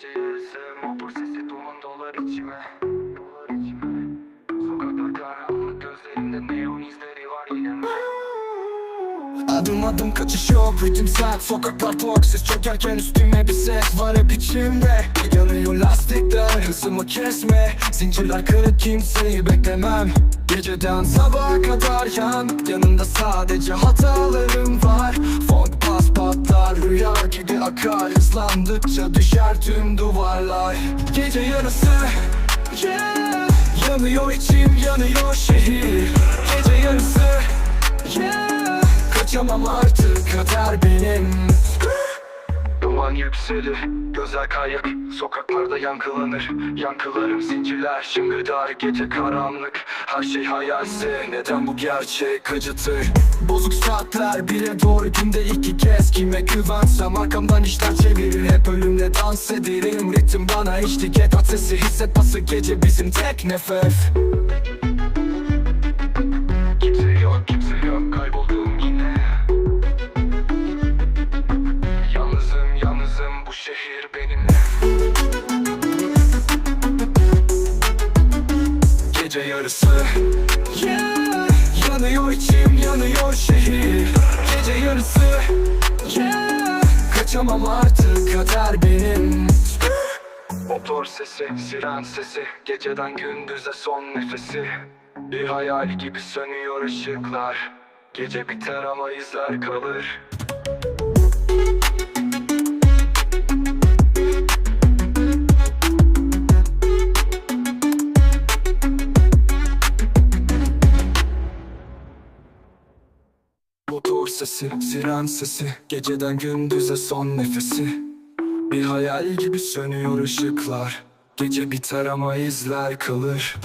Gece yarısı motor sesi duman dolar içime. Sokaklar karanlık gözlerinde neon izleri var yine. Adım adım kaçış yok ritim sert. Sokaklar toksiz çökerken üstüme bir ses. Var hep içimde. Yanıyor lastikler hızımı kesme. Zincirler kırık kimseyi beklemem. Geceden sabaha kadar yan Yanımda sadece hatalarım var akar Hızlandıkça düşer tüm duvarlar. Gece yarısı yeah Yanıyor içim yanıyor şehir. Gece yarısı yeah Kaçamam artık kader benim Duman yükselir, gözler kayık Sokaklarda yankılanır. Yankılarım zincirler şıngırdar Gece karanlık, her şey hayalse Neden bu gerçek acıtır? Bozuk saatler bire doğru günde iki kez. Kime güvensem arkamdan işler çevirir. Hep ölümle dans ederim. Ritim bana eşlik et at sesi hisset bası Gece bizim tek nefes bu şehir benimle. Gece yarısı. Yeah. Yanıyor içim yanıyor şehir. Gece yarısı. Yeah. Kaçamam artık kader benim. Motor sesi, siren sesi. Geceden gündüze son nefesi. Bir hayal gibi sönüyor ışıklar. Gece biter ama izler kalır Motor sesi, siren sesi Geceden gündüze son nefesi. Bir hayal gibi sönüyor ışıklar Gece biter ama izler kalır